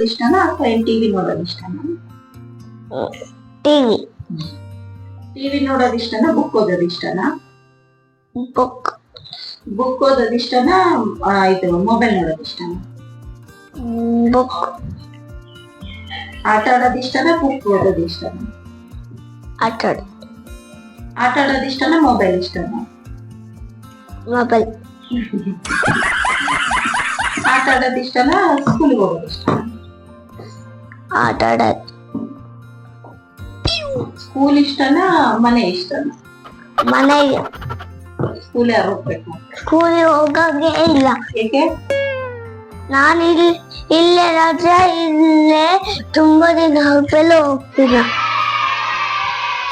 ಅಥವಾ ಏನ್ ಟಿವಿ ನೋಡೋದು ಇಷ್ಟನಾ ಟಿವಿ ಟಿವಿ ನೋಡೋದು ಇಷ್ಟನಾ ಬುಕ್ ಓದೋದು ಇಷ್ಟನಾ ಬುಕ್ ಬುಕ್ ಓದೋದು ಇಷ್ಟನಾ ಆ, ಇದು ಮೊಬೈಲ್ ನೋಡೋದು ಇಷ್ಟನಾ ಬುಕ್ ಆಟ ಆಡೋದು ಇಷ್ಟನಾ ಬುಕ್ ಓದೋದು ಇಷ್ಟನಾ ಆಟ ಆಡು ಆಟ ಆಡೋದು ಇಷ್ಟನಾ ಮೊಬೈಲ್ ಇಷ್ಟನಾ ಮೊಬೈಲ್ ಆಟ ಆಡೋದು ಇಷ್ಟನಾ ಸ್ಕೂಲ್ಗೆ ಹೋಗೋದು ಇಷ್ಟನಾ ಆಟ ಆಡೋದು ಸ್ಕೂಲ್ ಇಷ್ಟನಾ ಮನೆ ಇಷ್ಟನಾ? ಮನೆಗೆ ಸ್ಕೂಲ್ ಯಾರು ಹೋಗ್ಬೇಕು? ಸ್ಕೂಲಿಗೆ ಹೋಗಂಗೆ ಇಲ್ಲ. ಏಕೆ? ನಾನು ಇಲ್ಲಿ ಇಲ್ಲೇ ರಜೆ ಇಲ್ಲೇ ತುಂಬಾ ದಿನ ಹಬ್ಬೆಲ್ಲ ಹೋಗ್ತೀನ.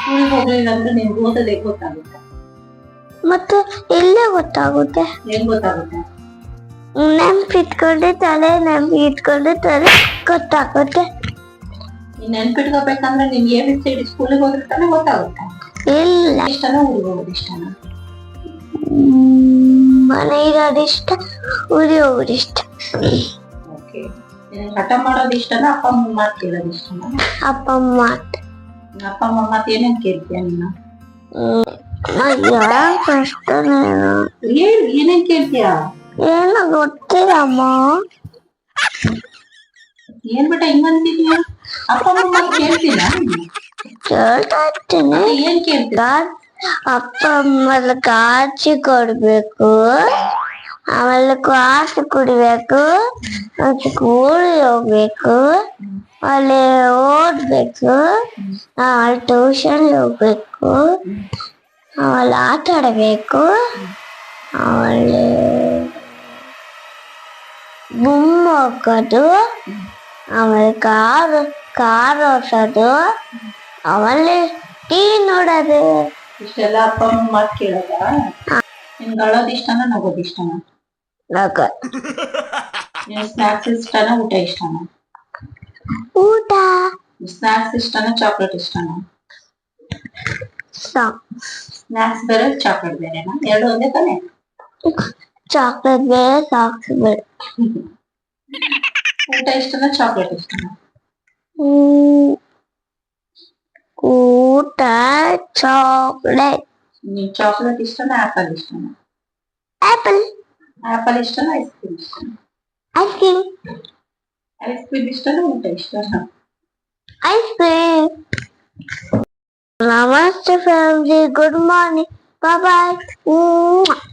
ಸ್ಕೂಲಿಗೆ ಹೋಗ್ಲಿಲ್ಲ ಅಂದ್ರೆ ನಿಮ್ಗೆ ಓದೋದೇ ಗೊತ್ತಾಗುತ್ತೆ. ಮತ್ತೆ ಇಲ್ಲೇ ಗೊತ್ತಾಗುತ್ತೆ? ಏನ್ ಗೊತ್ತಾಗುತ್ತೆ? ನೆನ್ಪಿಟ್ಕೊಂಡೆ ತಲೆ ನೆನ್ಪಿಟ್ಕೊಂಡೆ ತಲೆ ಗೊತ್ತಾಗುತ್ತೆ. ನೀನ್ ನೆನ್ಪಿಟ್ಕೋಬೇಕಂದ್ರೆ ನಿಮ್ಗೆ ಎ ಬಿ ಸಿ ಡಿ ಸ್ಕೂಲಿಗೆ ಹೋದ್ರೆ ತಾನೆ ಗೊತ್ತಾಗುತ್ತೆ. ಇಲ್ಲ. ಇಷ್ಟನಾ ಊರಿಗೆ ಹೋಗೋದು ಇಷ್ಟನಾ? ಮನೆ ಇರೋದು ಇಷ್ಟ ಊರಿ ಹೋಗೋದು ಇಷ್ಟ. ಓಕೆ ಹಠ ಮಾಡೋದು ಇಷ್ಟನಾ ಅಪ್ಪ ಅಮ್ಮ ಮಾತು ಕೇಳೋದು ಇಷ್ಟ ಅಪ್ಪ ಅಮ್ಮ ಮಾತು. ಅಪ್ಪ ಅಮ್ಮ ಮಾತು ಏನೇನ್ ಕೇಳ್ತೀಯ ನೀನು? ಅಯ್ಯೋ ಕಷ್ಟನೇನು ಏನ್ ಏನೇನ್ ಕೇಳ್ತೀಯ? ಏನೋ ಗೊತ್ತಿಲ್ಲಮ್ಮ. ಏನ್ ಬಿಟ್ಟ ಹಿಂಗಂತಿದ್ಯಾ ಅಪ್ಪ ಅಮ್ಮ ಮಾತು ಕೇಳ್ತೀನ ಕೇಳ್ತಾ ಇರ್ತೀನಿ ಏನ್ ಕೇಳ್ತೀಯ ಗಾ- ಅಪ್ಪ ಅಮ್ಮಲ್ಲಿ ಕಾಚಿ ಕೊಡ್ಬೇಕು ಆಮೇಲೆ ಕಾಸು ಕುಡಿಬೇಕು ಮತ್ತೆ ಸ್ಕೂಲಿಗೆ ಹೋಗ್ಬೇಕು ಅಲ್ಲಿ ಓದ್ಬೇಕು ಆಮೇಲೆ ಟ್ಯೂಷನ್ ಹೋಗ್ಬೇಕು ಆಮೇಲೆ ಆಟ ಆಡಬೇಕು ಆಮೇಲೆ ಬೊಮ್ಮ ಹಾಕೋದು ಆಮೇಲೆ ಕಾರು ಕಾರ್ ಓಡಿಸೋದು ಆಮೇಲೆ ಟಿವಿ ನೋಡೋದು. ಇಷ್ಟೆಲ್ಲ ಅಪ್ಪ ಅಮ್ಮ ಮಾತು ಕೇಳೋದ? ನಿನ್ಗೆ ಅಳೋದು ಇಷ್ಟನಾ ನಗೋದು ಇಷ್ಟನಾ? ನಗ. ನಿನ್ ಸ್ನಾಕ್ಸ್ ಇಷ್ಟನಾ ಊಟ ಇಷ್ಟನಾ? ಊಟ. ಸ್ನಾಕ್ಸ್ ಇಷ್ಟನಾ ಚಾಕ್ಲೇಟ್ ಇಷ್ಟನಾ? ಸ್ನಾಕ್ಸ್ ಬೇರೆ ಚಾಕ್ಲೇಟ್ ಬೇರೆನಾ? ಎರಡು ಒಂದೇ ತಾನೆ? ಚಾಕ್ಲೇಟ್ ಬೇರೆ ಸಾಕ್ಸ್ ಬೇರೆ. কোনটা ইষ্ট না চকলেট ইষ্ট না। কোটা চকলেট চকলেট ইষ্ট না অ্যাপেল ইষ্ট না। অ্যাপেল অ্যাপেল ইষ্ট না আইসক্রিম ইষ্ট না। আইসক্রিম আইসক্রিম ইষ্ট না কোনটা ইষ্ট না। Ice cream Namaste family, good morning, bye bye.